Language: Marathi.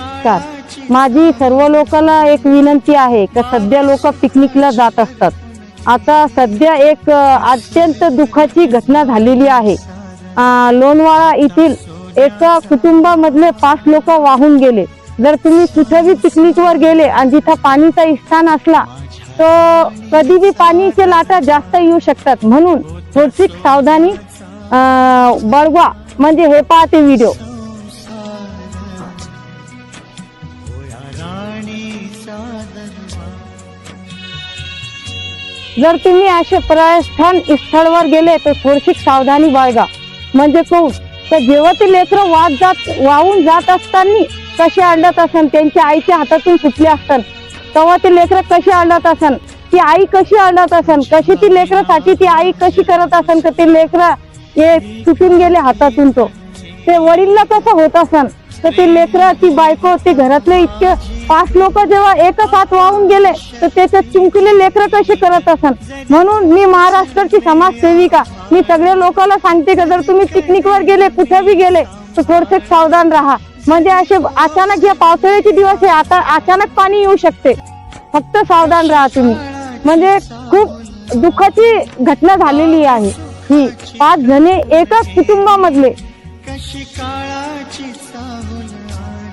नमस्कार माझी सर्व लोकांना एक विनंती आहे की सध्या लोक पिकनिकला जात असतात. आता सध्या एक अत्यंत दुःखाची घटना झालेली आहे. लोणवाळा येथील एका कुटुंबामधले पाच लोक वाहून गेले. जर तुम्ही कुठेही पिकनिकवर गेले आणि जिथं पाणीचा स्थान असला तर कधी बी पाणीचे लाटा जास्त येऊ शकतात. म्हणून थोडीशी सावधानी बळवा म्हणजे हे पाहते व्हिडिओ. जर तुम्ही असे पर्यटन स्थळवर गेले तर थोडीशी सावधानी बाळगा. म्हणजे कहू तर जेव्हा ते लेकरं वाद जात वाहून जात असताना कसे अंडत असन? त्यांच्या आईच्या हातातून सुटले असतात. तेव्हा ते लेकरं कशी अडत असन? ती आई कशी अडत असन? कशी ती लेकरासाठी ती आई कशी करत असन? का ते लेकरं हे सुटून गेले हातातून तो. ते वडीलला कसं होत असन? तर ते लेकरं ती बायको ते घरातले इतके पाच लोक जेव्हा एकच हात वाहून गेले तर त्याच्यात चिंकले लेकरं कसे करत असन? म्हणून मी महाराष्ट्राची समाजसेविका मी सगळ्या लोकांना सांगते का जर तुम्ही पिकनिकवर गेले कुठे बी गेले तर थोडसे सावधान राहा. म्हणजे असे अचानक या पावसाळ्याचे दिवस आहे आता अचानक पाणी येऊ शकते. फक्त सावधान राहा तुम्ही. म्हणजे खूप दुःखाची घटना झालेली आहे ही. पाच जणे एकाच कुटुंबामधले. शिकाळाची सावली